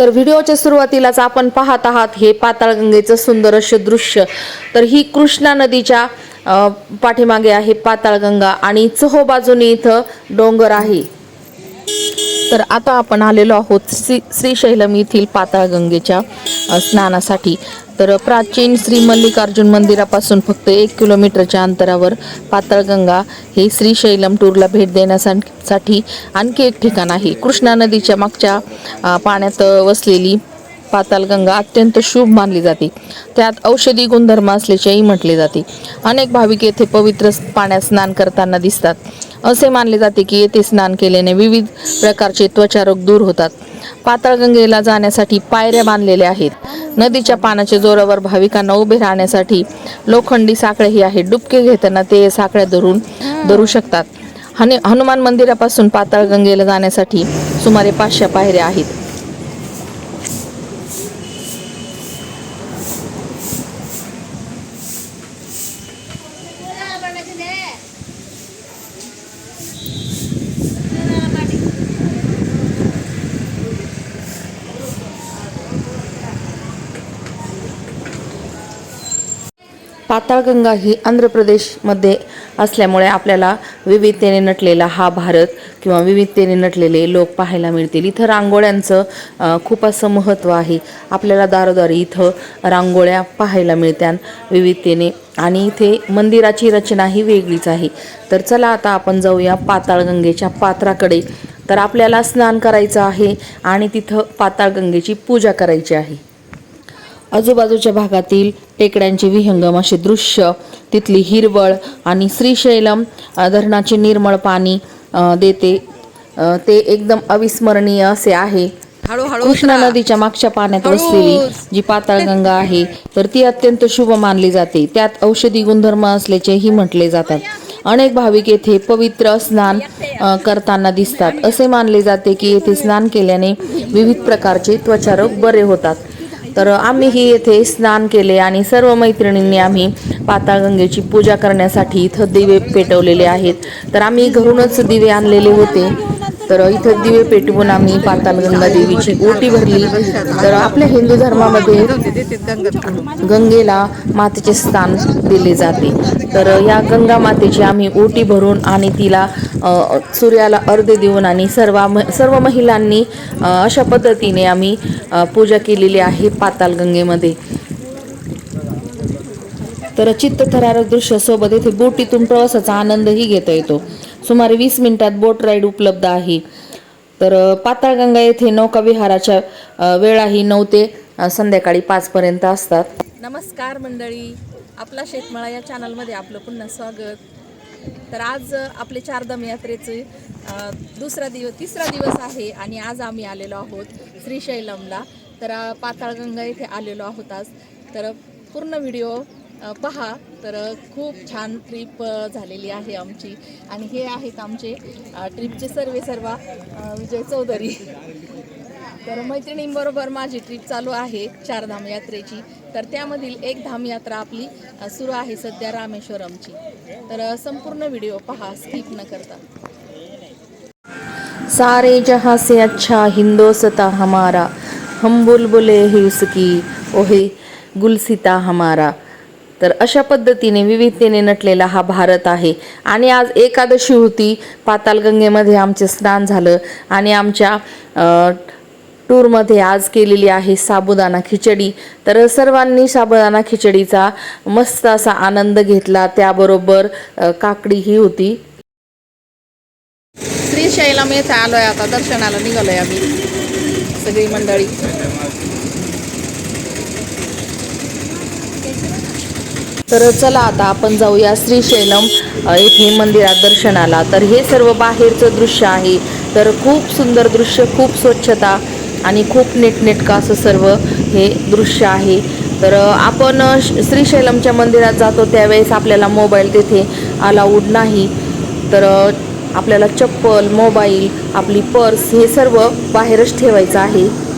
तर व्हिडिओच्या सुरुवातीलाच आपण पाहत आहात हे पाताळगंगेचं सुंदर असे दृश्य. तर ही कृष्णा नदीच्या पाठीमागे आहे पाताळगंगा आणि चहो बाजूने इथं डोंगर आहे. तर आता आपण आलेलो आहोत श्री श्रीशैलम येथील पाताळगंगेच्या स्नानासाठी. तर प्राचीन श्री मल्लिकार्जुन मंदिरापासून फक्त एक किलोमीटरच्या अंतरावर पाताळगंगा हे श्रीशैलम टूरला भेट देण्यासाठी आणखी एक ठिकाण आहे. कृष्णा नदीच्या मागच्या पाण्यात वसलेली पातालगंगा अत्यंत शुभ मानली जाते. त्यात औषधी गुणधर्म असल्याचेही म्हटले जाते. अनेक भाविक येथे पवित्र पाण्यात स्नान करताना दिसतात. असे मानले जाते की येथे स्नान केल्याने विविध प्रकारचे त्वचारोग दूर होतात. पाताळगंगेला जाण्यासाठी पायऱ्या बांधलेल्या आहेत. नदीच्या पाण्याच्या जोरावर भाविकांना उभे राहण्यासाठी लोखंडी साखळेही आहेत डुबके घेताना ते साखळ्या धरून धरू शकतात. हनुमान मंदिरापासून पाताळगंगेला जाण्यासाठी सुमारे पाचशे पायऱ्या आहेत. पाताळगंगा ही आंध्र प्रदेशमध्ये असल्यामुळे आपल्याला विविधतेने नटलेला हा भारत किंवा विविधतेने नटलेले लोक पाहायला मिळतील. इथं रांगोळ्यांचं खूप असं महत्त्व आहे. आपल्याला दारोदारी इथं रांगोळ्या पाहायला मिळत्या विविधतेने आणि इथे मंदिराची रचना ही वेगळीच आहे. तर चला आता आपण जाऊया पाताळगंगेच्या पात्राकडे. तर आपल्याला स्नान करायचं आहे आणि तिथं पाताळगंगेची पूजा करायची आहे. आजूबाजूच्या भागातील टेकड्यांचे विहंगम असे दृश्य तिथली हिरवळ आणि श्रीशैलम धरणाचे निर्मळ पाणी देते. ते एकदम अविस्मरणीय असे आहे. कृष्णा नदीच्या मागच्या पाण्यात वसलेली जी पाताळगंगा आहे तर ती अत्यंत शुभ मानली जाते. त्यात औषधी गुणधर्म असल्याचेही म्हटले जातात. अनेक भाविक येथे पवित्र स्नान करताना दिसतात. असे मानले जाते की येथे स्नान केल्याने विविध प्रकारचे त्वचारोग बरे होतात. तर आम्हीही येथे स्नान केले आणि सर्व मैत्रिणींनी आम्ही पाताळगंगेची पूजा करण्यासाठी इथं दिवे पेटवलेले आहेत. तर आम्ही घरूनच दिवे आणलेले होते. तर इथं दिवे पेटवून आम्ही पाताळगंगा देवीची ओटी भरली. तर आपल्या हिंदू धर्मामध्ये गंगेला मातेचे स्थान दिले जाते. तर या गंगा मातेची आम्ही ओटी भरून आणि तिला सूर्याला अर्धे देऊन आणि सर्व सर्व महिलांनी अशा पद्धतीने आम्ही पूजा केलेली आहे पाताळगंगेमध्ये तर चित्तथरारक दृश्य सोबत येथे बोटीतून प्रवासाचा आनंदही घेता येतो. सुमारे वीस मिनिटात बोट राईड उपलब्ध आहे. तर पाताळगंगा येथे नौकाविहाराच्या वेळाही नऊ ते संध्याकाळी पाचपर्यंत असतात. नमस्कार मंडळी. आपला शेतमाळा या चॅनलमध्ये आपलं पुन्हा स्वागत. तर आज आपले चारधाम यात्रेचे दुसरा दिवस तिसरा दिवस आहे आणि आज आम्ही आलेलो आहोत श्रीशैलमला. तर पाताळगंगा येथे आलेलो आहोत आज. तर पूर्ण व्हिडिओ पहा तर खूप छान ट्रिप झालेली आहे आमची. आणि हे आहेत आमचे ट्रिपचे सर्वे सर्वा विजय चौधरी. तर मैत्रिणींबरोबर माझी ट्रिप चालू आहे चारधाम यात्रेची. तर त्यामधील एक धाम यात्रा आपली सुरू आहे सध्या रामेश्वरमची. तर संपूर्ण व्हिडिओ पहा स्किप न करता. सारे जहाँ से अच्छा हिंदोसता हमारा हम बुलबुले ही उसकी ओहे गुलसिता हमारा। तर अशा पद्धतीने विविधतेने नटलेला हा भारत आहे. आणि आज एकादशी होती. पातालगंगेमध्ये आमचे स्नान झालं. आणि आमच्या टूरमध्ये आज केलेली आहे साबुदाणा खिचडी. तर सर्वांनी साबुदाणा खिचडीचा मस्त असा आनंद घेतला. त्याबरोबर काकडीही काकडी ही होती. श्रीशैला मी आलोय आता. दर्शनाला निघालोय आम्ही. सगळी मंडळी. तर चला आता आपण जाऊया श्रीशैलम अ, येथे मंदिरात दर्शनाला. तर हे सर्व बाहेरचं दृश्य आहे. तर खूप सुंदर दृश्य खूप स्वच्छता आणि खूप नीटनेटकं असं सर्व हे दृश्य आहे. तर आपण श्रीशैलमच्या मंदिरात जातो त्यावेळेस आपल्याला मोबाईल तेथे अलाउड नाही. तर आपल्याला चप्पल मोबाईल आपली पर्स हे सर्व बाहेरच ठेवायचं आहे.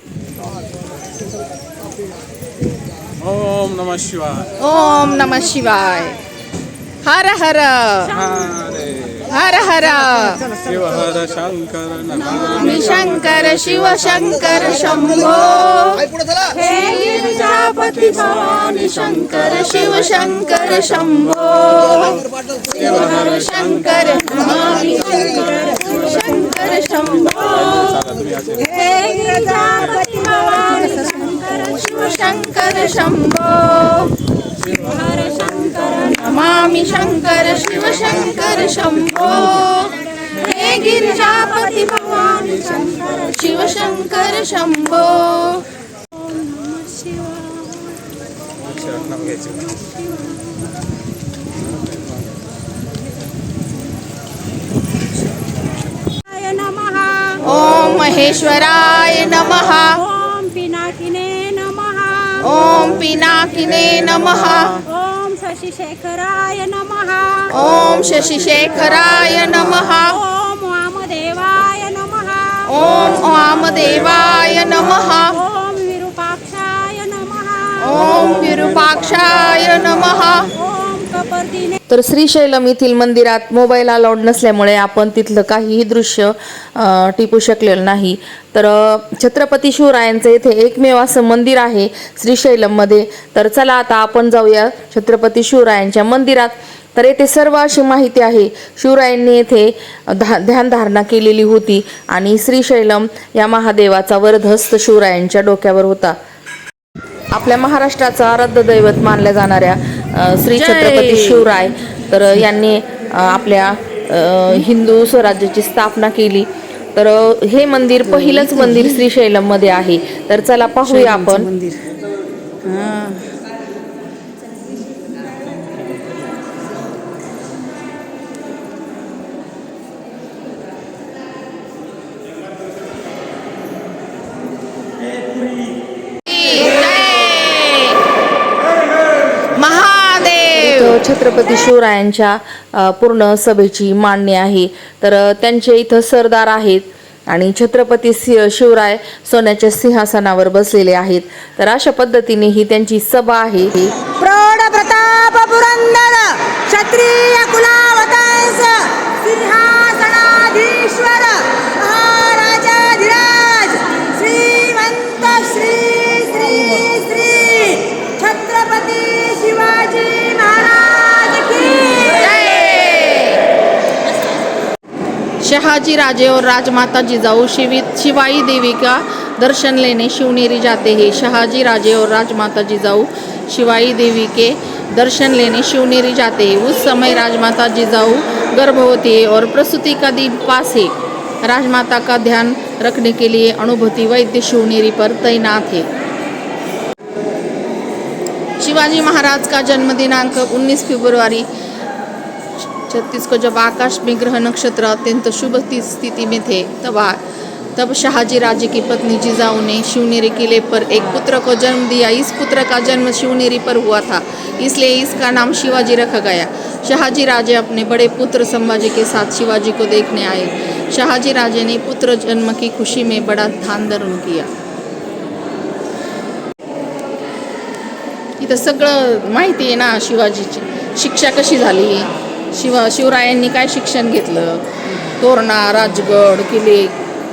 ओम नमः शिवाय। ओम नम शिवाय। हर हर। हरे हर। हर शिव हर शंकर नमः। शंकर शिव शंकर शंभो। हे गिरिजापती भवानी शंकर शिव शंकर शंभो। शिव हर शंकर शंकर शंकर शंभो। हे गिरिजापती भवानी शंकर शिव शंकर शंभो। नमामि शंकर शिव शंकर शंभो। हे गिरिजापती भवानी शंकर शिव शंकर शंभो। नमः। ओम महेश्वराय नमः। पिनाकिने नमः। ॐ शशिशेखराय नमः। ओम शशिशेखराय नमः। ॐ वामदेवाय नमः। ओम वामदेवाय नमः। ॐ विरूपाक्षाय नमः। ओम विरूपाक्षाय नमः। ॐ तर श्रीशैलम येथील मंदिरात मोबाईल अलाउड नसल्यामुळे आपण तिथलं काहीही दृश्य टिपू शकलेलं नाही. तर छत्रपती शिवरायांचं येथे एकमेव असं मंदिर आहे श्रीशैलममध्ये तर चला आता आपण जाऊया छत्रपती शिवरायांच्या मंदिरात. तर येथे सर्व अशी माहिती आहे शिवरायांनी येथे धा ध्यानधारणा केलेली होती आणि श्रीशैलम या महादेवाचा वरदहस्त शिवरायांच्या डोक्यावर होता. आपल्या महाराष्ट्राचा आराध्य दैवत मानल्या जाणाऱ्या श्री. छत्रपती शिवराय. तर यांनी आपल्या अ, हिंदू स्वराज्याची स्थापना केली. तर हे मंदिर पहिलंच मंदिर श्रीशैलममध्ये आहे. तर चला पाहूया आपण. इथं छत्रपती शिवरायांच्या पूर्ण सभेची मांडणी आहे. तर त्यांचे इथं सरदार आहेत आणि छत्रपती सि- शिवराय सोन्याच्या सिंहासनावर बसलेले आहेत. तर अशा पद्धतीने ही त्यांची सभा आहे. प्रौढ प्रताप पुरंदर क्षत्रिय कुलावतांस सिंहासनाधीश्वर. शहाजी राजे और राजमाता जिजाऊ शिवी शिवाई देवी का दर्शन लेने शिवनेरी जाते हैं. शहाजी राजे और राजमाता जिजाऊ शिवाई देवी के दर्शन लेने शिवनेरी जाते हैं. उस समय राजमाता जिजाऊ गर्भवती है और प्रसूति का दिन पास है. राजमाता का ध्यान रखने के लिए अनुभूति वैद्य शिवनेरी पर तैनात है. शिवाजी महाराज का जन्म दिनांक 19 फरवरी छत्तीस को जब आकाश में ग्रह नक्षत्र अत्यंत शुभ स्थिति में थे, तब तब शहाजी राजे की पत्नी जिजाऊ ने शिवनेरी किले पर एक पुत्र को जन्म दिया। इस पुत्र का जन्म शिवनेरी पर हुआ था, इसलिए इसका नाम शिवाजी रखा गया। शाहजी राजे अपने बड़े पुत्र संभाजी के साथ शिवाजी को देखने आए। शाहजी राजे ने पुत्र जन्म की खुशी में बड़ा दान धर्म किया। इथं सगळं माहिती आहे ना शिवाजीची. शिक्षा कशी झाली? शिव शिवरायांनी काय शिक्षण घेतलं? तोरणा राजगड किल्ले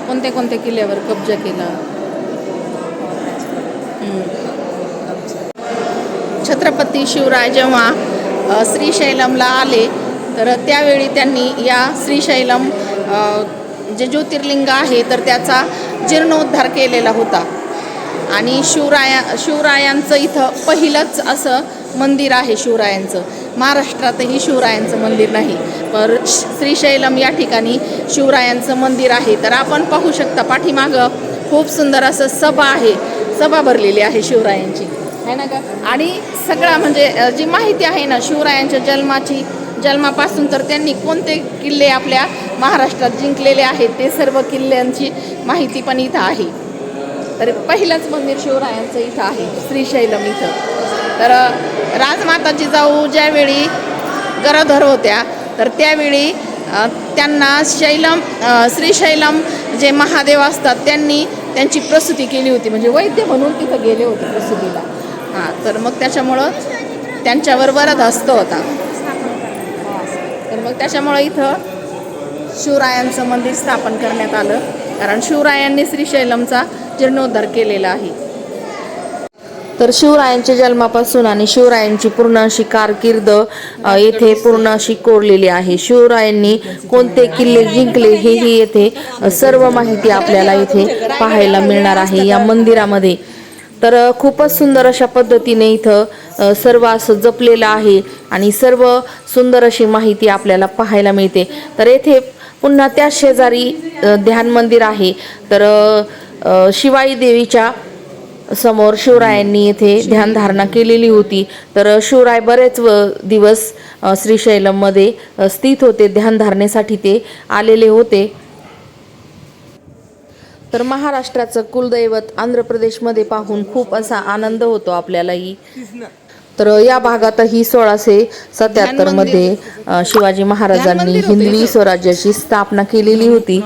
कोणत्या कोणत्या किल्ल्यावर कब्जा केला? छत्रपती शिवराय जेव्हा श्रीशैलमला आले तर त्यावेळी त्यांनी या श्रीशैलम जे ज्योतिर्लिंग आहे तर त्याचा जीर्णोद्धार केलेला होता. आणि शिवराया शिवरायांचं इथं पहिलंच असं मंदिर आहे शिवरायांचं. महाराष्ट्रातही शिवरायांचं मंदिर नाही. पर श्रीशैलम या ठिकाणी शिवरायांचं मंदिर आहे. तर आपण पाहू शकता पाठीमागं खूप सुंदर असं सभा आहे. सभा भरलेली आहे शिवरायांची. आहे ना का आणि सगळा म्हणजे जी माहिती आहे ना शिवरायांच्या जन्माची जन्मापासून तर त्यांनी कोणते किल्ले आपल्या महाराष्ट्रात जिंकलेले आहेत ते सर्व किल्ल्यांची माहिती पण इथं आहे. तर पहिलंच मंदिर शिवरायांचं इथं आहे श्रीशैलम इथं. तर राजमाताची राजमाता जिजाऊ ज्यावेळी गरोदर होत्या तर त्यावेळी त्यांना शैलम श्रीशैलम जे महादेव असतात त्यांनी त्यांची प्रसूती केली होती. म्हणजे वैद्य म्हणून तिथं गेले होते प्रसूतीला. हां तर मग त्याच्यामुळं त्यांच्यावर वरद हस्त होता. तर मग त्याच्यामुळं इथं शिवरायांचं मंदिर स्थापन करण्यात आलं. कारण शिवरायांनी श्रीशैलमचा जीर्णोद्धार केलेला आहे. तर शिवरायांच्या जन्मापासून आणि शिवरायांची पूर्ण अशी कारकीर्द येथे पूर्ण अशी कोरलेली आहे. शिवरायांनी कोणते किल्ले जिंकले हेही येथे सर्व माहिती आपल्याला इथे पाहायला मिळणार आहे या मंदिरामध्ये. तर खूपच सुंदर अशा पद्धतीने इथं सर्व असं जपलेलं आहे आणि सर्व सुंदर अशी माहिती आपल्याला पाहायला मिळते. तर येथे पुन्हा त्या शेजारी ध्यान मंदिर आहे. तर शिवाई देवीच्या समोर शिवरायांनी येथे ध्यानधारणा केलेली होती. तर शिवराय बरेच व दिवस श्रीशैलममध्ये स्थित होते. ध्यानधारणेसाठी ते आलेले होते. तर महाराष्ट्राचं कुलदैवत आंध्र प्रदेशमध्ये पाहून खूप असा आनंद होतो आपल्यालाही. तर या भागातही सोळाशे सत्याहत्तरमध्ये शिवाजी महाराजांनी हिंदवी स्वराज्याची स्थापना केलेली होती.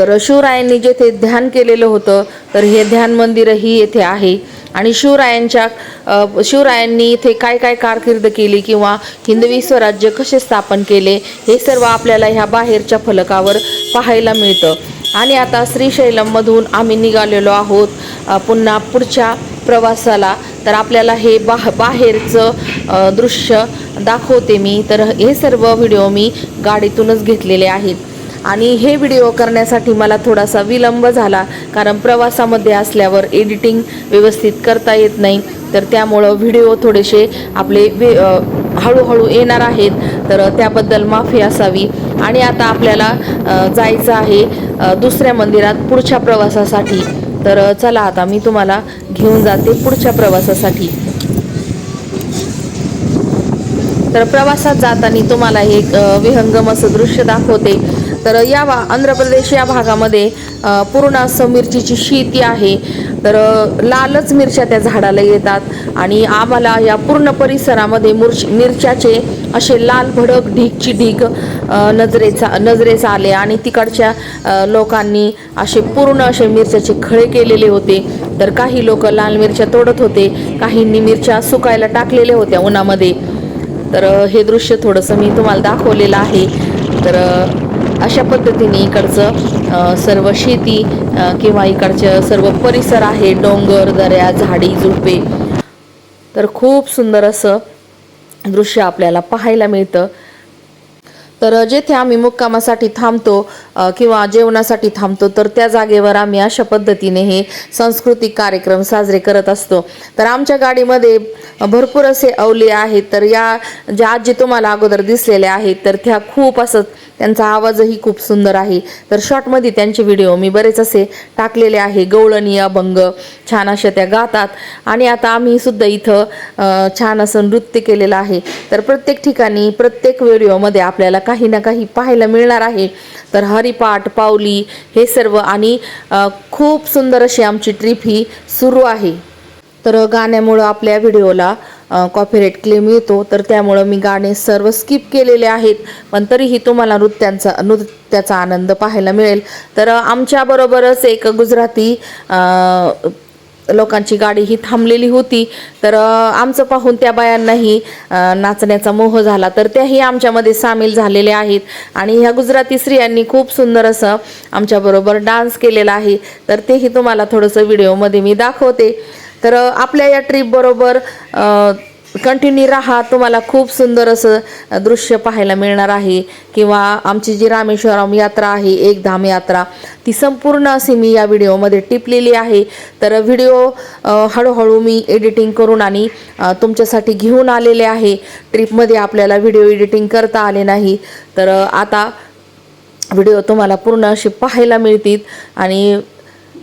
तर शिवरायांनी जेथे ध्यान केलेलं होतं तर हे ध्यान मंदिरही येथे आहे. आणि शिवरायांच्या शिवरायांनी इथे काय काय कारकीर्द केली किंवा हिंदवी स्वराज्य कसे स्थापन केले हे सर्व आपल्याला ह्या बाहेरच्या फलकावर पाहायला मिळतं. आणि आता श्रीशैलममधून आम्ही निघालेलो आहोत पुन्हा पुढच्या प्रवासाला. तर आपल्याला हे बाह बाहेरचं दृश्य दाखवते मी. तर हे सर्व व्हिडिओ मी गाडीतूनच घेतलेले आहेत. आणि हे व्हिडिओ करण्यासाठी मला थोडासा विलंब झाला कारण प्रवासामध्ये असल्यावर एडिटिंग व्यवस्थित करता येत नाही. तर त्यामुळं व्हिडिओ थोडेसे आपले वे हळूहळू येणार आहेत. तर त्याबद्दल माफी असावी. आणि आता आपल्याला जायचं आहे दुसऱ्या मंदिरात पुढच्या प्रवासासाठी. तर चला आता मी तुम्हाला घेऊन जाते पुढच्या प्रवासासाठी. तर प्रवासात जाताना तुम्हाला एक विहंगम असं दृश्य दाखवते. तर या भा आंध्र प्रदेश या भागामध्ये पूर्ण असं मिरचीची शेती आहे. तर लालच मिरच्या त्या झाडाला येतात आणि आम्हाला या पूर्ण परिसरामध्ये मुर्च मिरच्याचे असे लाल भडक ढीगची ढीग नजरेचा नजरेस आले आणि तिकडच्या लोकांनी असे पूर्ण असे मिरच्याचे खळे केलेले होते. तर काही लोक लाल मिरच्या तोडत होते काहींनी मिरच्या सुकायला टाकलेल्या होत्या उन्हामध्ये. तर हे दृश्य थोडंसं मी तुम्हाला दाखवलेलं आहे. तर अशा पद्धतीने इकडचं सर्व शेती किंवा इकडचं सर्व परिसर आहे डोंगर दऱ्या झाडी झुडपे. तर खूप सुंदर असं दृश्य आपल्याला पाहायला मिळतं. तर जेथे आम्ही मुक्कामासाठी थांबतो किंवा जेवणासाठी थांबतो तर त्या जागेवर आम्ही अशा पद्धतीने हे सांस्कृतिक कार्यक्रम साजरे करत असतो. तर आमच्या गाडीमध्ये भरपूर असे अवले आहेत. तर या ज्या आजी तुम्हाला अगोदर दिसलेल्या आहेत तर त्या खूप असं त्यांचा आवाजही खूप सुंदर आहे. तर शॉर्टमध्ये त्यांचे व्हिडिओ मी बरेच असे टाकलेले आहे. गवळणी अभंग छान अशा त्या गातात. आणि आता आम्ही सुद्धा इथं छान असं नृत्य केलेलं आहे. तर प्रत्येक ठिकाणी प्रत्येक व्हिडिओमध्ये आपल्याला काही ना काही पाहायला मिळणार आहे. तर हरिपाठ पावली हे सर्व आणि खूप सुंदर अशी आमची ट्रिप ही सुरू आहे. तर गाण्यामुळं आपल्या व्हिडिओला कॉपीराईट क्लेम येतो. तर त्यामुळं मी गाणे सर्व स्किप केलेले आहेत. पण तरीही तुम्हाला नृत्यांचा नृत्याचा आनंद पाहायला मिळेल. तर आमच्याबरोबरच एक गुजराती लोकांची गाडी ही थांबलेली होती. तर आमचं पाहून त्या बायांनाही नाचण्याचा मोह झाला. तर त्याही आमच्यामध्ये सामील झालेल्या आहेत. आणि ह्या गुजराती स्त्रियांनी खूप सुंदर असं आमच्याबरोबर डान्स केलेला आहे. तर तेही तुम्हाला थोडंसं व्हिडिओमध्ये मी दाखवते. तर आपल्या या ट्रिपबरोबर कंटिन्यू राहा. तुम्हाला खूप सुंदर असं दृश्य पाहायला मिळणार आहे. किंवा आमची जी रामेश्वरम यात्रा आहे एक धाम यात्रा ती संपूर्ण अशी मी या व्हिडिओमध्ये टिपलेली आहे. तर व्हिडिओ हळूहळू मी एडिटिंग करून आणि तुमच्यासाठी घेऊन आलेले आहे. ट्रिपमध्ये आपल्याला व्हिडिओ एडिटिंग करता आले नाही. तर आता व्हिडिओ तुम्हाला पूर्ण अशी पाहायला मिळतील. आणि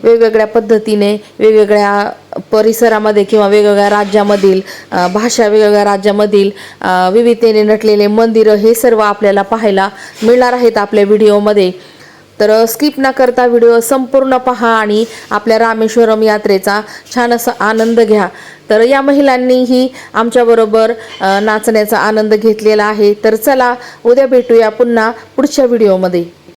वेगवेगळ्या पद्धतीने वेगवेगळ्या परिसरामध्ये किंवा वेगवेगळ्या राज्यामधील भाषा वेगवेगळ्या राज्यामधील विविधतेने नटलेले मंदिरं हे सर्व आपल्याला पाहायला मिळणार आहेत आपल्या व्हिडिओमध्ये. तर स्किप न करता व्हिडिओ संपूर्ण पहा आणि आपल्या रामेश्वरम यात्रेचा छान असा आनंद घ्या. तर या महिलांनीही आमच्याबरोबर नाचण्याचा आनंद घेतलेला आहे. तर चला उद्या भेटूया पुन्हा पुढच्या व्हिडिओमध्ये.